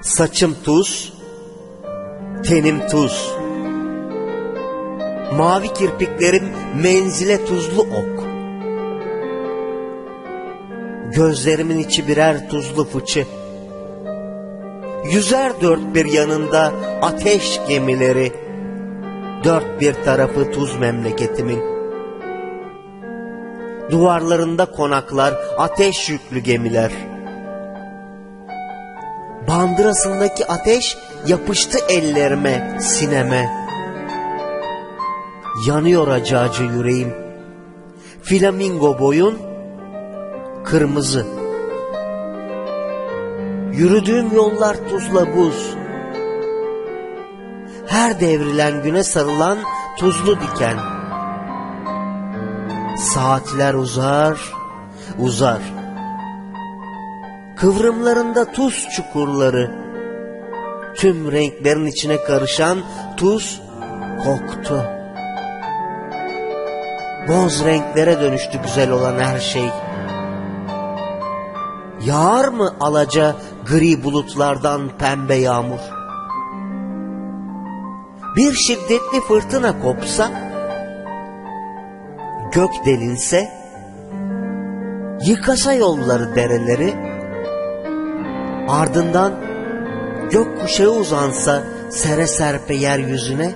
Saçım tuz, tenim tuz. Mavi kirpiklerim menzile tuzlu ok. Gözlerimin içi birer tuzlu fıçı. Yüzer dört bir yanında ateş gemileri. Dört bir tarafı tuz memleketimin. Duvarlarında konaklar ateş yüklü gemiler. Bandırasındaki ateş yapıştı ellerime, sineme. Yanıyor acı acı yüreğim. Flamingo boyun, kırmızı. Yürüdüğüm yollar tuzla buz. Her devrilen güne sarılan tuzlu diken. Saatler uzar, uzar. Kıvrımlarında tuz çukurları. Tüm renklerin içine karışan tuz koktu. Boz renklere dönüştü güzel olan her şey. Yağar mı alaca gri bulutlardan pembe yağmur? Bir şiddetli fırtına kopsa, gök delinse, yıkasa yolları dereleri, ardından gök kuşağı uzansa sere serpe yeryüzüne,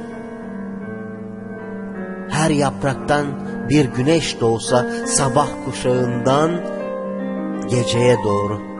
her yapraktan bir güneş doğsa sabah kuşağından geceye doğru.